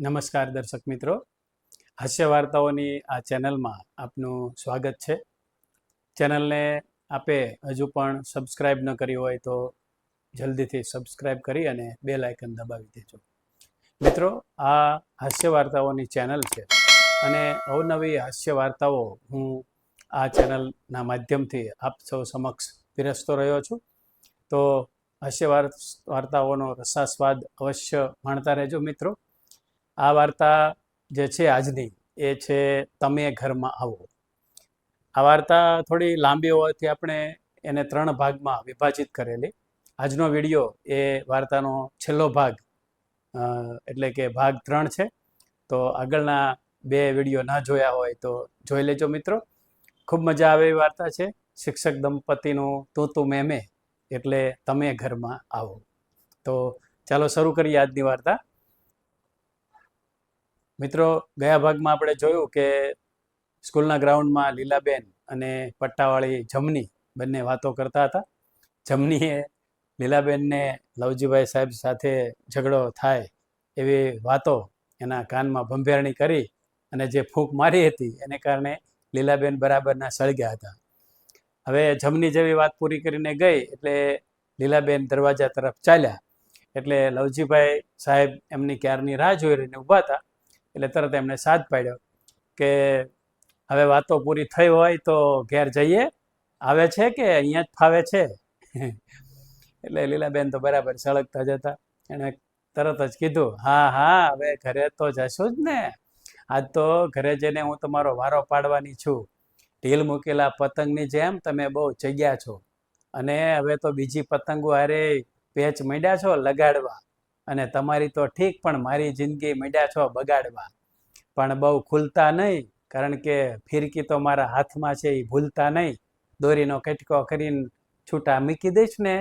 નમસ્કાર દર્શક મિત્રો. હાસ્ય વાર્તાઓની આ ચેનલમાં આપનું સ્વાગત છે. ચેનલને આપે હજુ પણ સબસ્ક્રાઈબ ન કરી હોય તો જલ્દીથી સબસ્ક્રાઈબ કરી અને બે લાયકન દબાવી દેજો. મિત્રો, આ હાસ્ય વાર્તાઓની ચેનલ છે અને અવનવી હાસ્ય વાર્તાઓ હું આ ચેનલના માધ્યમથી આપ સૌ સમક્ષ પીરસતો રહ્યો છું. તો હાસ્ય વાર્તાઓનો રસાસ્વાદ અવશ્ય માણતા રહેજો મિત્રો. આ વાર્તા જે છે આજની, એ છે તમે ઘરમાં આવો. આ વાર્તા થોડી લાંબી હોવાથી આપણે એને ત્રણ ભાગમાં વિભાજિત કરેલી. આજનો વીડિયો એ વાર્તાનો છેલ્લો ભાગ એટલે કે ભાગ ત્રણ છે. તો આગળના બે વીડિયો ના જોયા હોય તો જોઈ લેજો મિત્રો. ખૂબ મજા આવે એવી વાર્તા છે. શિક્ષક દંપતીનું તું તું મેં મેં એટલે તમે ઘરમાં આવો. તો ચાલો શરૂ કરીએ આજની વાર્તા. મિત્રો, ગયા ભાગમાં આપણે જોયું કે સ્કૂલના ગ્રાઉન્ડમાં લીલાબેન અને પટ્ટાવાળી જમની બંને વાતો કરતા હતા. જમનીએ લીલાબેનને લવજીભાઈ સાહેબ સાથે ઝઘડો થાય એવી વાતો એના કાનમાં ભંભેરણી કરી અને જે ફૂંક મારી હતી એને કારણે લીલાબેન બરાબરના સળગ્યા હતા. હવે જમની જેવી વાત પૂરી કરીને ગઈ એટલે લીલાબેન દરવાજા તરફ ચાલ્યા. એટલે લવજીભાઈ સાહેબ એમની ક્યારની રાહ જોઈ રહીને ઊભા હતા. એટલે તરત એમણે સાથ પાડ્યો કે હવે વાતો પૂરી થઈ હોય તો ઘેર જઈએ. આવે છે કે અહીંયા જ ફાવે છે? એટલે લીલાબેન તો બરાબર સળગતા જતા એણે તરત જ કીધું, હા હા, હવે ઘરે તો જશું જ ને. આજ તો ઘરે જઈને હું તમારો વારો પાડવાની છું. ઢીલ મૂકેલા પતંગની જેમ તમે બહુ જગ્યા છો. અને હવે તો બીજી પતંગો હારે પેચ માંડ્યા છો લગાડવા. અને તમારી તો ઠીક પણ મારી જિંદગી મીડ્યા છો બગાડવા. પણ બહુ ખુલતા નહીં, કારણ કે ફિરકી તો મારા હાથમાં છે એ ભૂલતા નહીં. દોરીનો કટકો કરીને છૂટા મૂકી દઈશ ને,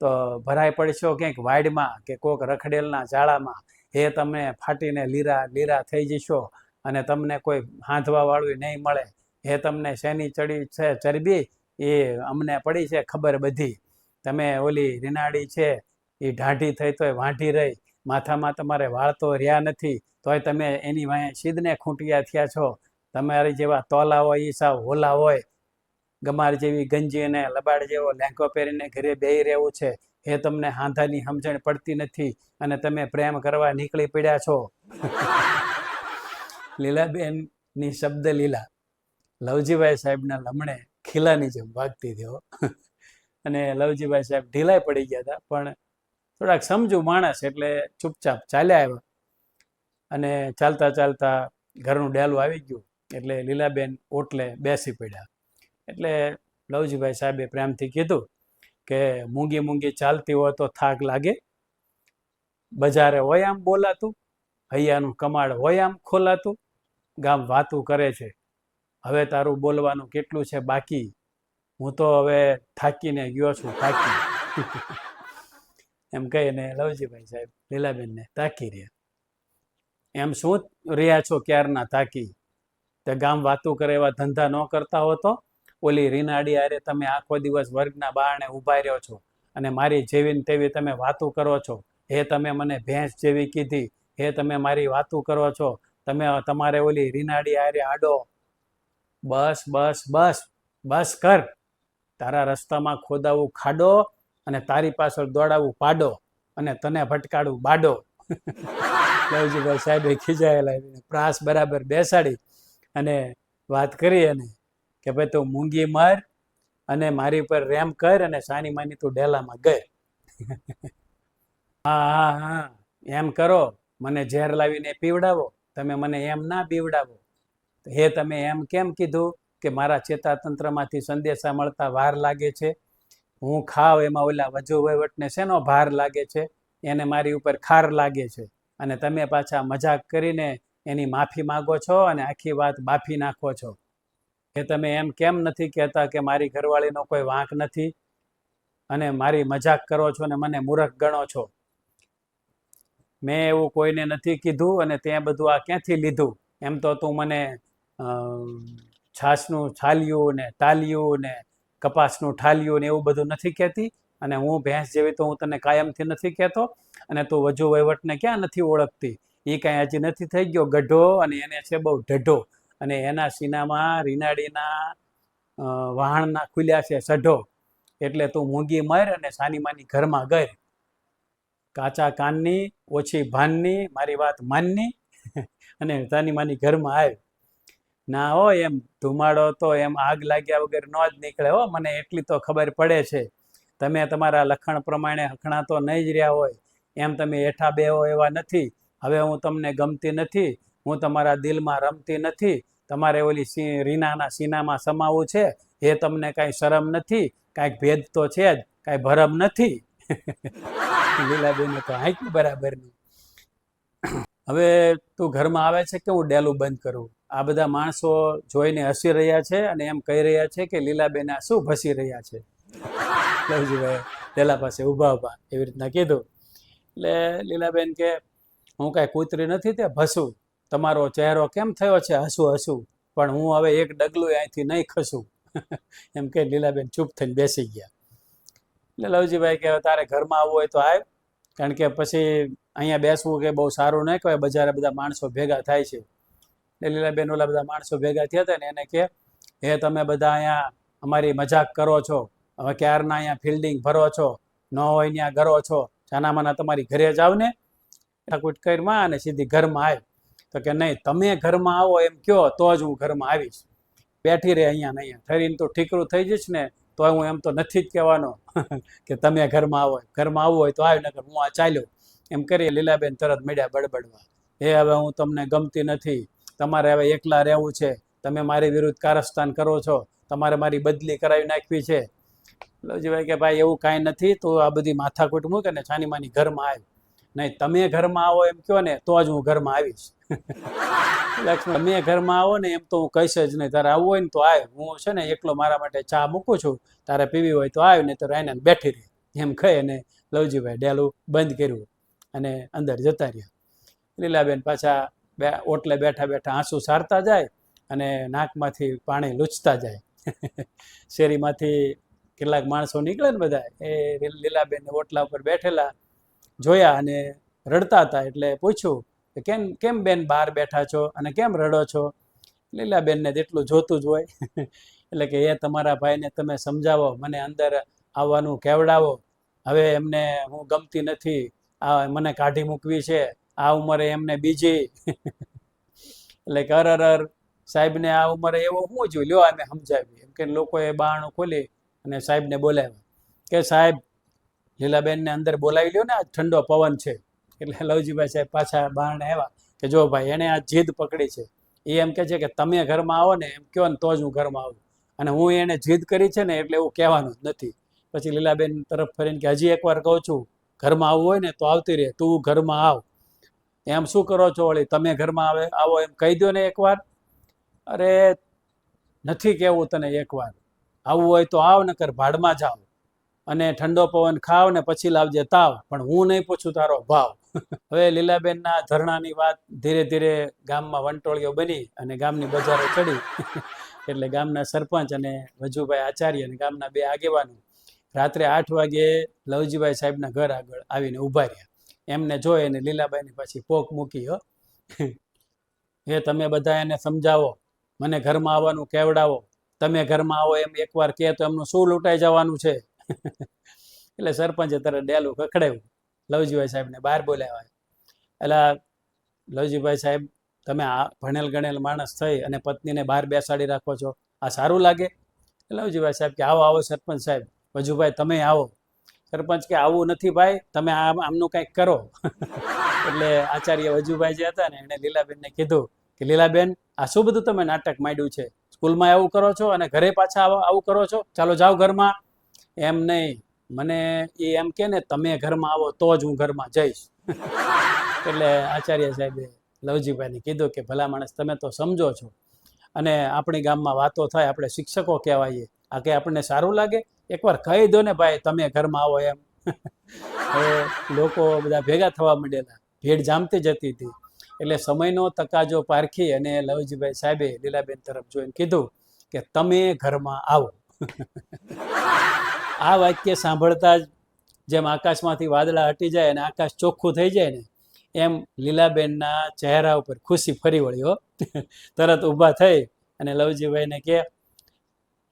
તો ભરાઈ પડશો ક્યાંક વાડમાં કે કોક રખડેલના ઝાડામાં. એ તમે ફાટીને લીરા લીરા થઈ જશો અને તમને કોઈ હાંધવાવાળું નહીં મળે. એ તમને શેની ચડી છે ચરબી? એ અમને પડી છે ખબર બધી. તમે ઓલી રીનાડી છે એ ઢાંઢી થઈ તોય વાંઢી રહી. માથામાં તમારે વાળ તો રહ્યા નથી, તોય તમે એની વાંહે સીધને ખૂંટિયા થયા છો. તમારી જેવા તોલા હોય એ સાવ હોલા હોય. ગમાર જેવી ગંજી અને લબાડ જેવો લેંકો પહેરીને ઘરે બેહી રહેવું છે, એ તમને હાંધાની સમજણ પડતી નથી અને તમે પ્રેમ કરવા નીકળી પડ્યા છો. લીલાબેનની શબ્દ લીલા. લવજીભાઈ સાહેબના લમણે ખીલાની જેમ વાગતી થયો અને લવજીભાઈ સાહેબ ઢીલાઈ પડી ગયા હતા, પણ થોડાક સમજુ માણસ એટલે ચૂપચાપ ચાલ્યા આવ્યા. અને ચાલતા ચાલતા ઘરનું ડેલું આવી ગયું એટલે લીલાબેન ઓટલે બેસી પડ્યા. એટલે લવજીભાઈ સાહેબે પ્રેમથી કીધું કે મૂંગી મૂંગી ચાલતી હોય તો થાક લાગે. બજારે હોય આમ બોલાતું, હૈયાનું કમાડ હોય આમ ખોલાતું, ગામ વાતું કરે છે. હવે તારું બોલવાનું કેટલું છે બાકી? હું તો હવે થાકીને ગયો છું, થાકી. એમ કહીને લવજીભાઈ સાહેબ, લીલાબેનને તાકી રહ્યા. એમ શું રહ્યા છો ક્યારના તાકી? તે ગામ વાતું કરે એવા ધંધા ન કરતા હો તો ઓલી રીનાડી આરે તમે આખો દિવસ વર્ગના બારણે ઊભા રહ્યો છો અને મારી જેવી તેવી તમે વાતું કરો છો. હે તમે મને ભેંસ જેવી કીધી, હે તમે મારી વાતું કરો છો. તમે તમારે ઓલી રીનાડી આરે આડો. બસ બસ બસ બસ કર. તારા રસ્તામાં ખોદાવું ખાડો અને તારી પાછળ દોડાવું પાડો અને તને ભટકાડું બાડો. લવજીભાઈ સાહેબે ખીજાયેલા પ્રાસ બરાબર બેસાડી અને વાત કરી અને કે ભાઈ, તું મૂંગી માર અને મારી ઉપર રેમ કર અને સાની માની તું ડેલામાં ગઈ હા હા હા. એમ કરો. મને ઝેર લાવીને પીવડાવો. તમે મને એમ ના પીવડાવો હે, તમે એમ કેમ કીધું કે મારા ચેતાતંત્રમાંથી સંદેશા મળતા વાર લાગે છે? હું ખાવ એમાં ઓલા વજુ વહીવટને શેનો ભાર લાગે છે? એને મારી ઉપર ખાર લાગે છે. અને તમે પાછા મજાક કરીને એની માફી માગો છો અને આખી વાત બાફી નાખો છો. કે તમે એમ કેમ નથી કહેતા કે મારી ઘરવાળીનો કોઈ વાંક નથી? અને મારી મજાક કરો છો અને મને મૂર્ખ ગણો છો? મેં એવું કોઈને નથી કીધું અને તે બધું આ ક્યાંથી લીધું? એમ તો તું મને છાલ્યું છાલિયું ને તાલિયું ને કપાસનું ઠાલિયું ને એવું બધું નથી કહેતી અને હું ભેંસ જેવી તો હું તને કાયમથી નથી કહેતો અને તું વજુ વહીવટને ક્યાં નથી ઓળખતી? એ કાંઈ હજી નથી થઈ ગયો. ગઢો અને એને છે બહુ ઢઢો. અને એના સીનામાં રીનાડીના વાહણના ખુલ્યા છે સઢો. એટલે તું મૂંગી મર અને સાની માની ઘરમાં ગર. કાચા કાનની, ઓછી ભાનની, મારી વાત માનની. અને સાની માની ઘરમાં આવ. ના હો એમ, ધુમાડો તો એમ આગ લાગ્યા વગર ન જ નીકળે હો, મને એટલી તો ખબર પડે છે. તમે તમારા લખણ પ્રમાણે હખણા તો નહીં જ રહ્યા હોય, એમ તમે હેઠા બે હો એવા નથી. હવે હું તમને ગમતી નથી, હું તમારા દિલમાં રમતી નથી. તમારે ઓલી રીનાના સીનામાં સમાવવું છે, એ તમને કાંઈ શરમ નથી, કાંઈક ભેદ તો છે જ, કાંઈ ભરમ નથી. લીલાબેને તો હાંક્યું નહીં હવે તું ઘરમાં આવે છે કે હું ડેલું બંધ કરું? આ બધા માણસો જોઈને હસી રહ્યા છે અને એમ કહી રહ્યા છે કે લીલાબેન આ શું ભસી રહ્યા છે? લવજીભાઈ ડેલા પાસે ઊભા ઊભા, એવી રીતના કીધું. એટલે લીલાબેન કે, હું કાંઈ કૂતરી નથી તે ભસું. તમારો ચહેરો કેમ થયો છે? હસું હસું. પણ હું હવે એક ડગલું અહીંથી નહીં ખસું. એમ કે લીલાબેન ચૂપ થઈને બેસી ગયા. એટલે લવજીભાઈ કે તારે ઘરમાં આવવું હોય તો આવ. કારણ કે પછી અહીંયા બેસવું કે બહુ સારું નહીં કહેવાય, બજારે બધા માણસો ભેગા થાય છે. એટલે લીલાબેન ઓલા બધા માણસો ભેગા થયા હતા ને એને કે, હે, તમે બધા અહીંયા અમારી મજાક કરો છો. હવે ક્યારના અહીંયા ફિલ્ડિંગ ભરો છો? ન હોય ત્યાં ગરો છો. છાનામાના તમારી ઘરે જાવ ને. ઠાકુટ કરમાં અને સીધી ઘરમાં આવી તો કે, નહીં, તમે ઘરમાં આવો એમ કયો તો જ હું ઘરમાં આવીશ. બેઠી રહે અહીંયા ને અહીંયા. ઠરીને તો ઠીકરું થઈ જઈશ ને, તો હું એમ તો નથી જ કહેવાનો. કે, તમે ઘરમાં આવો ઘરમાં આવવું હોય તો આવ નગર હું આ ચાલ્યો. એમ કરી લીલાબેન તરત મળ્યા બડબડવા. એ હવે હું તમને ગમતી નથી. તમારે હવે એકલા રહેવું છે, તમે મારી વિરુદ્ધ કારસ્તાન કરો છો, તમારે મારી બદલી કરાવી નાખવી છે. લવજીભાઈ કે ભાઈ એવું કાંઈ નથી, તો આ બધી માથાકૂટ મૂકે ને છાની માની ઘરમાં આવી. નહીં, તમે ઘરમાં આવો એમ કહો ને, તો જ હું ઘરમાં આવીશ. લક્ષ્મણ, તમે ઘરમાં આવો ને એમ તો હું કહીશ જ નહીં. તારે આવવું હોય ને તો આવ. હું છે ને એકલો મારા માટે ચા મૂકું છું, તારે પીવી હોય તો આવ ને તો રાયને બેઠી રહી. એમ કહી અને લવજીભાઈ ડેલું બંધ કર્યું. અને અંદર જતા રહ્યા. લીલાબેન પાછા બે ઓટલે બેઠા બેઠા આંસુ સારતા જાય અને નાકમાંથી પાણી લૂછતા જાય. શેરીમાંથી કેટલાક માણસો નીકળે ને બધા, એ લીલાબેન ઓટલા ઉપર બેઠેલા જોયા અને રડતા હતા એટલે પૂછ્યું કે કેમ કેમ બેન બહાર બેઠા છો અને કેમ રડો છો? લીલાબેનને જેટલું જોતું જ હોય. એટલે કે એ તમારા ભાઈને તમે સમજાવો, મને અંદર આવવાનું કેવડાવો. હવે એમને હું ગમતી નથી. આ મને કાઢી મૂકવી છે. આ ઉંમરે એમને બીજી. એટલે કે અર અર સાહેબને આ ઉંમરે એવો હું જોઈ લ્યો અમે સમજાવી. એમ કે લોકોએ બારણું ખોલી અને સાહેબને બોલાવ્યા. કે સાહેબ, લીલાબેનને અંદર બોલાવી લ્યો ને, આ ઠંડો પવન છે. એટલે લવજીભાઈ સાહેબ પાછા બારણે આવ્યા કે જો ભાઈ, એણે આ જીદ પકડી છે. એ એમ કે છે કે તમે ઘરમાં આવો ને, એમ કહો ને તો જ હું ઘરમાં આવું. અને હું એને જીદ કરી છે ને, એટલે એવું કહેવાનું જ નથી. પછી લીલાબેન તરફ ફરીને કે, હજી એકવાર કહું છું, ઘરમાં આવવું હોય ને તો આવતી રહે, તું ઘરમાં આવ. એમ શું કરો છો વળી? તમે ઘરમાં આવે, આવો એમ કહી દો ને એકવાર. અરે, નથી કહેવું તને એકવાર. આવવું હોય તો આવ નકર ભાડમાં જાવ અને ઠંડો પવન ખાવ ને પછી લાવજે તાવ. પણ હું નહીં પૂછું તારો ભાવ. હવે લીલાબેનના ધરણાની વાત ધીરે ધીરે ગામમાં વંટોળીઓ બની અને ગામની બજારે ચડી. એટલે ગામના સરપંચ અને વજુભાઈ આચાર્ય અને ગામના બે આગેવાનો રાત્રે આઠ વાગે લવજીભાઈ સાહેબના ઘર આગળ આવીને ઊભા રહ્યા. એમને જોઈ અને લીલાબાઈની પાછી પોક મૂકી, હો. એ તમે બધા એને સમજાવો, મને ઘરમાં આવવાનું કેવડાવો. તમે ઘરમાં આવો એમ એકવાર કહે તો એમનું શું લૂંટાઈ જવાનું છે? એટલે સરપંચે તરત ડેલું ખખડાવ્યું. લવજીભાઈ સાહેબને બહાર બોલાવ્યા. એટલે લવજીભાઈ સાહેબ, તમે આ ભણેલ ગણેલ માણસ થઈ અને પત્નીને બહાર બેસાડી રાખો છો, આ સારું લાગે? લવજીભાઈ સાહેબ કે, આવો આવો સરપંચ સાહેબ. વજુભાઈ, તમે આવો. સરપંચ કે આવું નથી ભાઈ, તમે આમ, આમનું કંઈક કરો. એટલે આચાર્ય વજુભાઈ જે હતા ને, એણે લીલાબેનને કીધું કે, લીલાબેન, આ શું બધું તમે નાટક માંડ્યું છે? સ્કૂલમાં આવું કરો છો અને ઘરે પાછા આવો કરો છો? ચાલો જાઓ ઘરમાં. એમ નહીં. મને એ એમ કે ને, તમે ઘરમાં આવો તો જ હું ઘરમાં જઈશ. એટલે આચાર્ય સાહેબે લવજીભાઈને કીધું કે, ભલા માણસ, તમે તો સમજો છો. અને આપણી ગામમાં વાતો થાય, આપણે શિક્ષકો કહેવાઈએ. આ કે આપણને સારું લાગે? એકવાર કહી દો ને ભાઈ, તમે ઘરમાં આવો એમ. લોકો બધા ભેગા થવા માંડેલા. ભીડ જામતી જતી હતી એટલે સમયનો તકાજો પારખી અને લવજીભાઈ સાહેબે લીલાબેન તરફ જોઈને કીધું કે તમે ઘરમાં આવો. આ વાક્ય સાંભળતા જ જેમ આકાશમાંથી વાદળા હટી જાય અને આકાશ ચોખ્ખું થઈ જાય ને, એમ લીલાબેનના ચહેરા ઉપર ખુશી ફરી વળ્યો તરત ઊભા થઈ અને લવજીભાઈને કે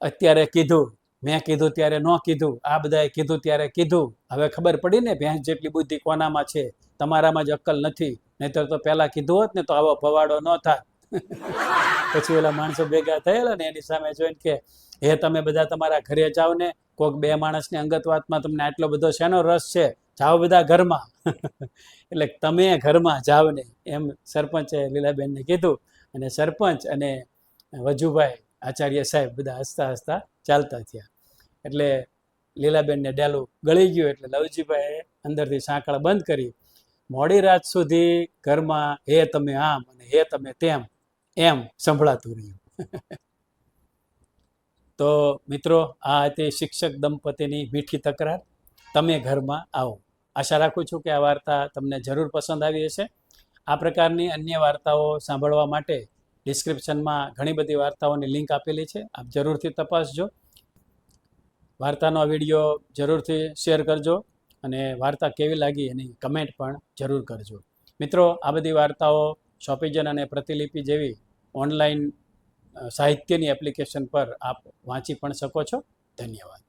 અત્યારે કીધું, મેં કીધું ત્યારે ન કીધું, આ બધાએ કીધું ત્યારે કીધું. હવે ખબર પડી ને ભેંસ જેટલી બુદ્ધિ કોનામાં છે? તમારામાં જ અક્કલ નથી. નહીતર તો પહેલાં કીધું હોત ને તો આવો ભવાડો ન થાય પછી ઓલા માણસો ભેગા થયેલા ને એની સામે જોઈને કે, હે, તમે બધા તમારા ઘરે જાઓ ને કોઈક બે માણસની અંગત વાતમાં તમને આટલો બધો શેનો રસ છે? જાઓ બધા ઘરમાં. એટલે તમે ઘરમાં જાઓ ને, એમ સરપંચે લીલાબેનને કીધું. અને સરપંચ અને વજુભાઈ આચાર્ય સાહેબ બધા હસતા હસતા ચાલતા થયા. એટલે લીલાબેનને ડેલું ગળી ગયું એટલે લવજીભાઈએ અંદરથી સાંકળ બંધ કરી. મોડી રાત સુધી ઘરમાં હે તમે આમ અને હે તમે તેમ, એમ સંભળાતું રહ્યું. તો મિત્રો, આ હતી શિક્ષક દંપતીની મીઠી તકરાર. તમે ઘરમાં આવો. આશા રાખું છું કે આ વાર્તા તમને જરૂર પસંદ આવી હશે. આ પ્રકારની અન્ય વાર્તાઓ સાંભળવા માટે ડિસ્ક્રિપ્શનમાં ઘણી બધી વાર્તાઓની લિંક આપેલી છે. આપ જરૂરથી તપાસજો. વાર્તાનો વીડિયો જરૂરથી શેર કરજો અને વાર્તા કેવી લાગી એની કમેન્ટ પણ જરૂર કરજો. મિત્રો, આ બધી વાર્તાઓ શોપિજન અને પ્રતિલિપિ જેવી ઓનલાઈન સાહિત્યની એપ્લિકેશન પર આપ વાંચી પણ શકો છો. ધન્યવાદ.